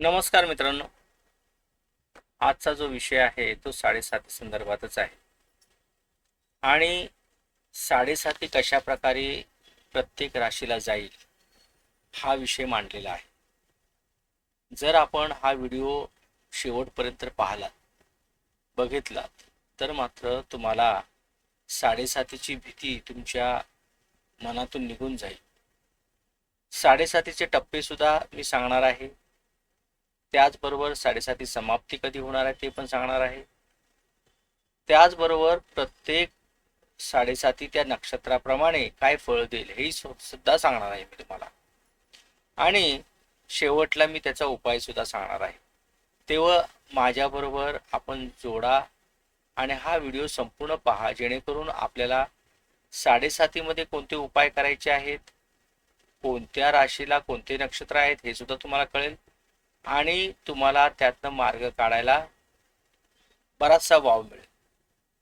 नमस्कार मित्रांनो. आजचा जो विषय आहे तो साडेसाती संदर्भातच आहे. आणि साडेसाती कशा प्रकारे प्रत्येक राशीला जाईल हा विषय मांडलेला आहे. जर आपण हा व्हिडिओ शेवटपर्यंत पाहिलात बघितलात तर मात्र तुम्हाला साडेसातीची भीती तुमच्या मनातून निघून जाईल. साडेसातीचे टप्पे सुद्धा मी सांगणार आहे. त्याचबरोबर साडेसाती समाप्ती कधी होणार आहे ते पण सांगणार आहे. त्याचबरोबर प्रत्येक साडेसाती त्या नक्षत्राप्रमाणे काय फळ देईल हे सुद्धा सांगणार आहे मी तुम्हाला. आणि शेवटला मी त्याचा उपाय सुद्धा सांगणार आहे. तेव्हा माझ्याबरोबर आपण जोडा आणि हा व्हिडिओ संपूर्ण पहा जेणेकरून आपल्याला साडेसातीमध्ये कोणते उपाय करायचे आहेत कोणत्या राशीला कोणते नक्षत्र आहेत हे सुद्धा तुम्हाला कळेल. आणि तुम्हाला त्यातनं मार्ग काढायला बराचसा वाव मिळेल.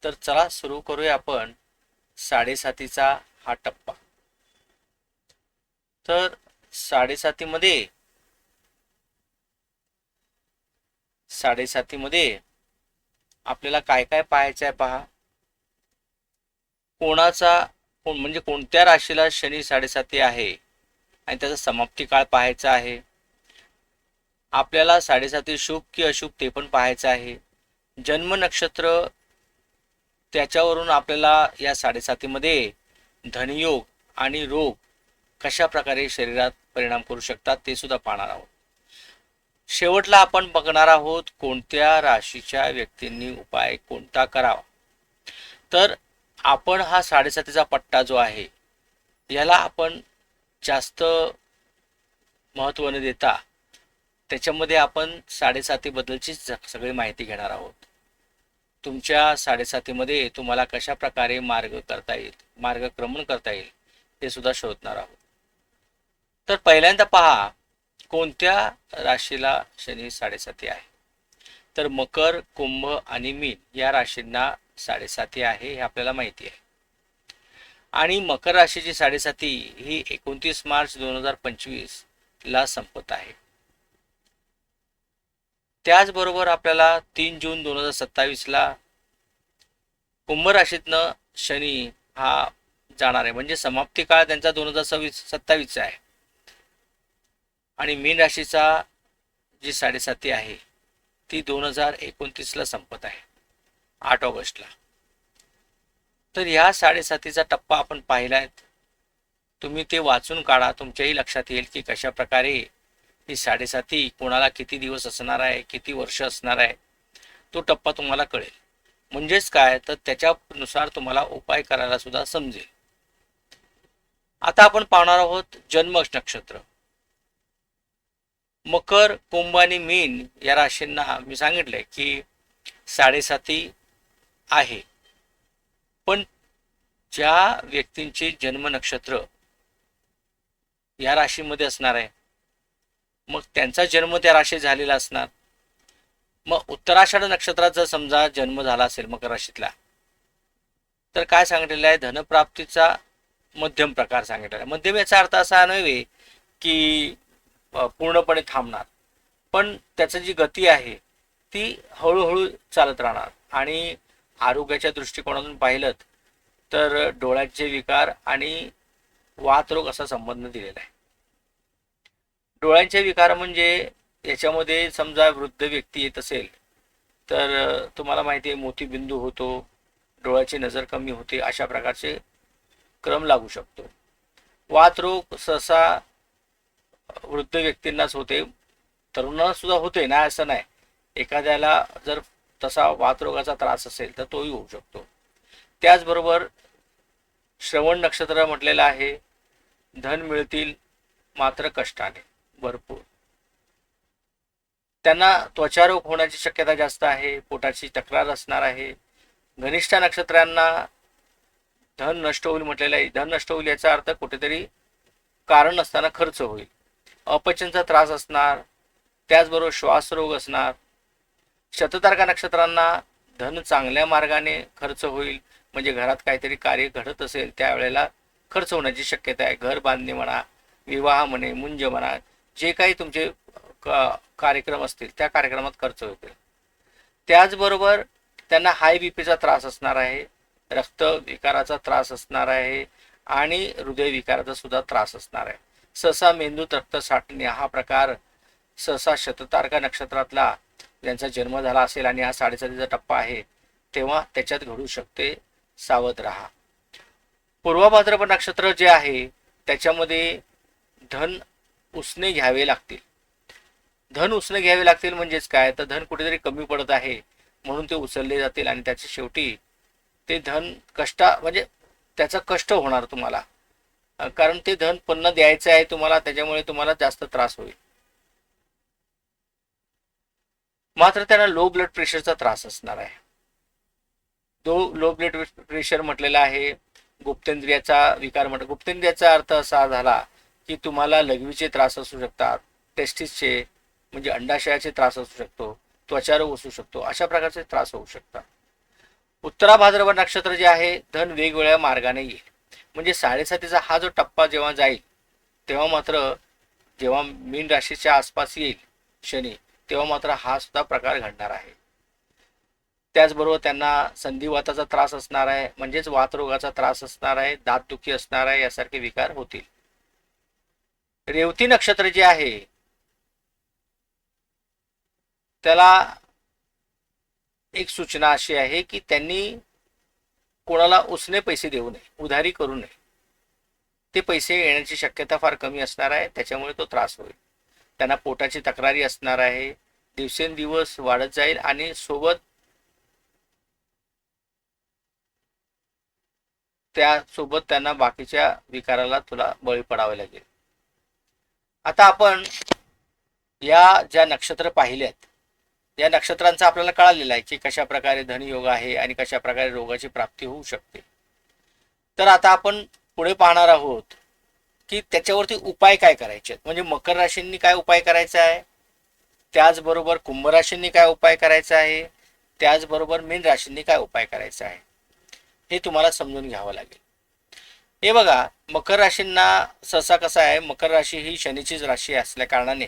तर चला सुरू करूया आपण साडेसातीचा हा टप्पा. तर साडेसातीमध्ये साडेसातीमध्ये आपल्याला काय काय पाहायचं आहे पहा. कोणाचा कोण म्हणजे कोणत्या राशीला शनी साडेसाती आहे? आणि त्याचा समाप्ती काळ पाहायचा आहे. आपल्याला साडेसाती शुभ की अशुभ ते पण पाहायचं आहे. जन्म नक्षत्र त्याच्यावरून आपल्याला या साडेसातीमध्ये धनयोग आणि रोग कशा प्रकारे शरीरात परिणाम करू शकतात ते सुद्धा पाहणार आहोत. शेवटला आपण बघणार आहोत कोणत्या राशीच्या व्यक्तींनी उपाय कोणता करावा. तर आपण हा साडेसातीचा पट्टा जो आहे याला आपण जास्त महत्त्व न देता त्याच्यामध्ये आपण साडेसातीबद्दलची सगळी माहिती घेणार आहोत. तुमच्या साडेसातीमध्ये तुम्हाला कशा प्रकारे मार्ग करता येईल मार्गक्रमण करता येईल ते सुद्धा शोधणार आहोत. तर पहिल्यांदा पहा कोणत्या राशीला शनी साडेसाती आहे? तर मकर कुंभ आणि मीन या राशींना साडेसाती आहे हे आपल्याला माहिती आहे. आणि मकर राशीची साडेसाती ही एकोणतीस मार्च दोन हजार पंचवीस ला संपत आहे. त्याचबरोबर आपल्याला तीन जून दोन हजार सत्तावीसला कुंभ राशीतनं शनी हा जाणार आहे. म्हणजे समाप्ती काळ त्यांचा दोन हजार सव्वीस सत्तावीसचा आहे. आणि मीन राशीचा जी साडेसाती आहे ती दोन हजार एकोणतीसला संपत आहे. आठ ऑगस्टला. तर ह्या साडेसातीचा टप्पा आपण पाहिला आहे तुम्ही ते वाचून काढा. तुमच्याही लक्षात येईल की कशा प्रकारे ही साडेसाती कोणाला किती दिवस असणार आहे किती वर्ष असणार आहे तो टप्पा तुम्हाला कळेल. म्हणजेच काय तर त्याच्यानुसार तुम्हाला उपाय करायला सुद्धा समजेल. आता आपण पाहणार आहोत जन्म नक्षत्र मकर कुंभ आणि मीन या राशींना मी सांगितलंय की साडेसाती आहे. पण ज्या व्यक्तींचे जन्म नक्षत्र या राशीमध्ये असणार आहे मग त्यांचा जन्म त्या राशीत झालेला असणार. मग उत्तराषाढ नक्षत्रात जर समजा जन्म झाला असेल मकर राशीतला तर काय सांगितलेलं आहे? धनप्राप्तीचा मध्यम प्रकार सांगितलेला आहे. मध्यम याचा अर्थ असा नव्हे की पूर्णपणे थांबणार. पण त्याचं जी गती आहे ती हळूहळू चालत राहणार. आणि आरोग्याच्या दृष्टिकोनातून पाहिलं तर डोळ्याचे विकार आणि वातरोग असा संबंध दिलेला आहे. डोळ्यांचे विकार म्हणजे याच्यामध्ये समजा वृद्ध व्यक्ती येत असेल तर तुम्हाला माहिती आहे मोतीबिंदू होतो डोळ्याची नजर कमी होते अशा प्रकारचे क्रम लागू शकतो. वातरोग सहसा वृद्ध व्यक्तींनाच होते तरुणांना सुद्धा होते नाही असं नाही. एखाद्याला जर तसा वातरोगाचा त्रास असेल तर तोही होऊ शकतो. त्याचबरोबर श्रवण नक्षत्र म्हटलेलं आहे धन मिळतील मात्र कष्टाने. भरपूर. त्यांना त्वचारोग होण्याची शक्यता जास्त आहे पोटाची तक्रार असणार आहे. घनिष्ठ नक्षत्रांना धन नष्ट होईल म्हटलेलं आहे. धन नष्ट होईल याचा अर्थ कुठेतरी कारण नसताना खर्च होईल. अपचनचा त्रास असणार त्याचबरोबर श्वासरोग असणार. शततारका नक्षत्रांना धन चांगल्या मार्गाने खर्च होईल. म्हणजे घरात काहीतरी कार्य घडत असेल त्यावेळेला खर्च होण्याची शक्यता आहे. घर बांधणे म्हणा विवाह म्हणे मुंज म्हणा जे काही तुमचे कार्यक्रम असतील त्या कार्यक्रमात खर्च होतील. त्याचबरोबर त्यांना हाय बी पीचा त्रास असणार आहे रक्त विकाराचा त्रास असणार आहे आणि हृदयविकाराचा सुद्धा त्रास असणार आहे. सहसा मेंदूत रक्त साठणे हा प्रकार सहसा शततारका नक्षत्रातला ज्यांचा जन्म झाला असेल आणि हा साडेसातीचा टप्पा आहे तेव्हा त्याच्यात घडू शकते सावध राहा. पूर्वभाद्रपद नक्षत्र जे आहे त्याच्यामध्ये धन उसने घ्यावे लागतील. धन उसने घ्यावे लागतील म्हणजेच काय? तर धन कुठेतरी कमी पडत आहे म्हणून ते उचलले जातील आणि त्याच्या शेवटी ते धन कष्टा म्हणजे त्याचा कष्ट होणार तुम्हाला. कारण ते धन पन्न द्यायचं आहे तुम्हाला त्याच्यामुळे तुम्हाला जास्त त्रास होईल. मात्र त्यांना लो ब्लड प्रेशरचा त्रास असणार आहे. जो लो ब्लड प्रेशर म्हटलेला आहे गुप्तेंद्रियाचा विकार म्हट गुप्तेंद्रियाचा अर्थ असा झाला की तुम्हाला लघवीचे त्रास असू शकतात टेस्टिसचे म्हणजे अंडाशयाचे त्रास असू शकतो त्वचारोग असू शकतो अशा प्रकारचे त्रास होऊ शकतात. उत्तरा भाद्रपद नक्षत्र जे आहे धन वेगवेगळ्या मार्गाने येईल. म्हणजे साडेसातीचा हा जो टप्पा जेव्हा जाईल तेव्हा मात्र जेव्हा मीन राशीच्या आसपास येईल शनी तेव्हा मात्र हा सुद्धा प्रकार घडणार आहे. त्याचबरोबर त्यांना संधिवाताचा त्रास असणार आहे म्हणजेच वातरोगाचा त्रास असणार आहे दातदुखी असणार आहे यासारखे विकार होतील. रेवती नक्षत्र जे आहे त्याला एक सूचना अशी आहे की त्यांनी कोणाला उसने पैसे देऊ नये उधारी करू नये. ते पैसे येण्याची शक्यता फार कमी असणार आहे त्याच्यामुळे तो त्रास होईल. त्यांना पोटाची तक्रारी असणार आहे दिवसेंदिवस वाढत जाईल आणि सोबत त्यासोबत त्यांना बाकीच्या विकाराला तुला बळी पडावे लागेल. आता आपण या ज्या नक्षत्र पाहिल्यात या नक्षत्रांचा आपल्याला कळालेला आहे की कशा प्रकारे धनयोग आहे आणि कशा प्रकारे रोगाची प्राप्ती होऊ शकते. तर आता आपण पुढे पाहणार आहोत की त्याच्यावरती उपाय काय करायचे आहेत? म्हणजे मकर राशींनी काय उपाय करायचा आहे? त्याचबरोबर कुंभ राशींनी काय उपाय करायचा आहे? त्याचबरोबर मीन राशींनी काय उपाय करायचा आहे? हे तुम्हाला समजून घ्यावं लागेल. हे बघा मकर राशींना सहसा कसा आहे मकर राशी ही शनीचीच राशी असल्या कारणाने.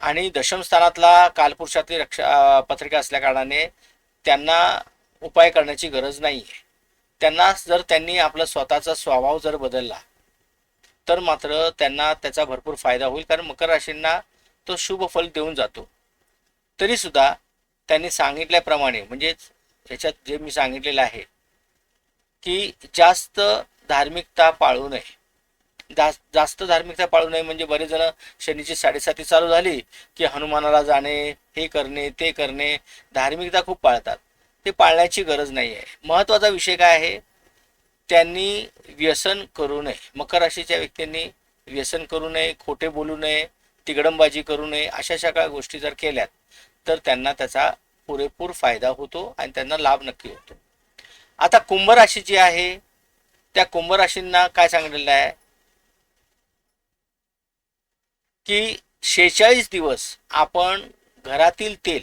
आणि दशम स्थानातला कालपुरुषातली रक्षा पत्रिका असल्या कारणाने त्यांना उपाय करण्याची गरज नाही आहे त्यांना जर त्यांनी आपला स्वतःचा स्वभाव जर बदलला तर मात्र त्यांना त्याचा भरपूर फायदा होईल कारण मकर राशींना तो शुभ फल देऊन जातो. तरी सुद्धा त्यांनी सांगितल्याप्रमाणे म्हणजेच याच्यात जे मी सांगितलेलं आहे की जास्त धार्मिकता पाळू नये. जास- जास्त धार्मिकता पाळू नये म्हणजे बरेच जण शनीची साडेसाती चालू झाली की हनुमानाला जाणे हे करणे ते करणे धार्मिकता खूप पाळतात. ते पाळण्याची गरज नाही आहे महत्त्वाचा विषय काय आहे? त्यांनी व्यसन करू नये. मकर राशीच्या व्यक्तींनी व्यसन करू नये खोटे बोलू नये तिगडंबाजी करू नये अशा सगळ्या गोष्टी जर केल्यात तर त्यांना त्याचा पुरेपूर फायदा होतो आणि त्यांना लाभ नक्की होतो. आता कुंभ राशी जी आहे त्या कुंभ राशींना काय सांगितलेलं आहे? की शेहेचाळीस दिवस आपण घरातील तेल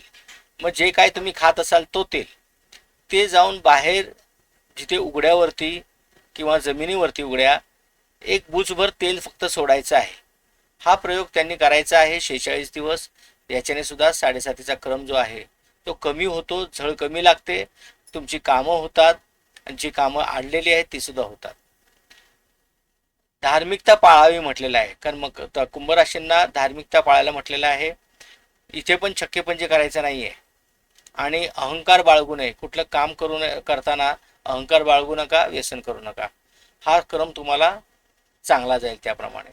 मग जे काय तुम्ही खात असाल तो तेल ते जाऊन बाहेर जिथे उघड्यावरती किंवा जमिनीवरती उघड्या एक बुजभर तेल फक्त सोडायचं आहे. हा प्रयोग त्यांनी करायचा आहे शेहेचाळीस दिवस. याच्याने सुद्धा साडेसातीचा क्रम जो आहे तो कमी होतो झळ कमी लागते. तुमची कामं होतात आणि जी कामं आडलेली आहेत ती सुद्धा होतात. धार्मिकता पाळावी म्हटलेलं आहे. कारण मग कुंभराशींना धार्मिकता पाळायला म्हटलेलं आहे. इथे पण छक्केपंजे करायचं नाही आहे आणि अहंकार बाळगू नये. कुठलं काम करू नये करताना अहंकार बाळगू नका व्यसन करू नका. हा क्रम तुम्हाला चांगला जाईल त्याप्रमाणे.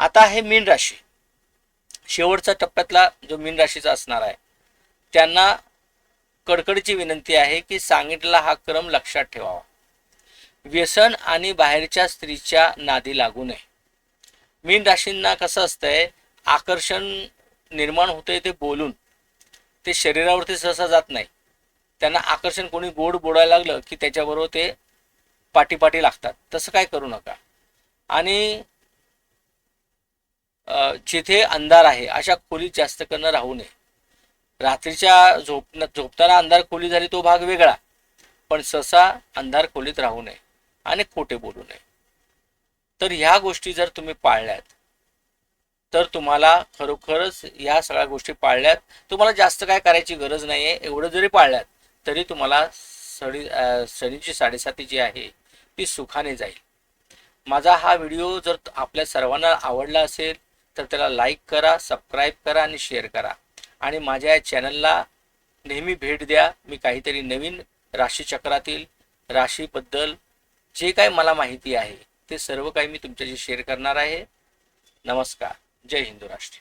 आता आहे मीन राशी. शेवटचा टप्प्यातला जो मीन राशीचा असणार आहे त्यांना कडकडीची विनंती आहे की सांगितलेला हा क्रम लक्षात ठेवावा. व्यसन आणि बाहेरच्या स्त्रीच्या नादी लागू नये. मीन राशींना कसं असतंय आकर्षण निर्माण होतंय ते बोलून ते शरीरावरती सहसा जात नाही. त्यांना आकर्षण कोणी गोड बोलायला लागलं की त्याच्याबरोबर ते पाठीपाठी लागतात. तसं काय करू नका. आणि जिथे अंधार आहे अशा खोलीत जास्त करणं राहू नये. रात्रीच्या झोप झोपताना अंधार खोली झाली तो भाग वेगळा. पण सहसा अंधार खोलीत राहू नये आणि खोटे बोलू नये. तर ह्या गोष्टी जर तुम्ही पाळल्यात तर तुम्हाला खरोखरच या सगळ्या गोष्टी पाळल्यात. तुम्हाला जास्त काय करायची गरज नाही आहे एवढं जरी पाळल्यात तरी तुम्हाला सडी अं, शनीची साडेसाती जी आहे ती सुखाने जाईल. माझा हा व्हिडिओ जर आपल्या सर्वांना आवडला असेल तर त्याला लाईक करा सबस्क्राईब करा आणि शेअर करा. आणि माझ्या या चॅनलला नेहमी भेट द्या. मी काहीतरी नवीन राशीचक्रातील राशीबद्दल जे काही मला माहिती आहे ते सर्व काही मी तुमच्याशी शेअर करणार आहे. नमस्कार. जय हिंदू राष्ट्र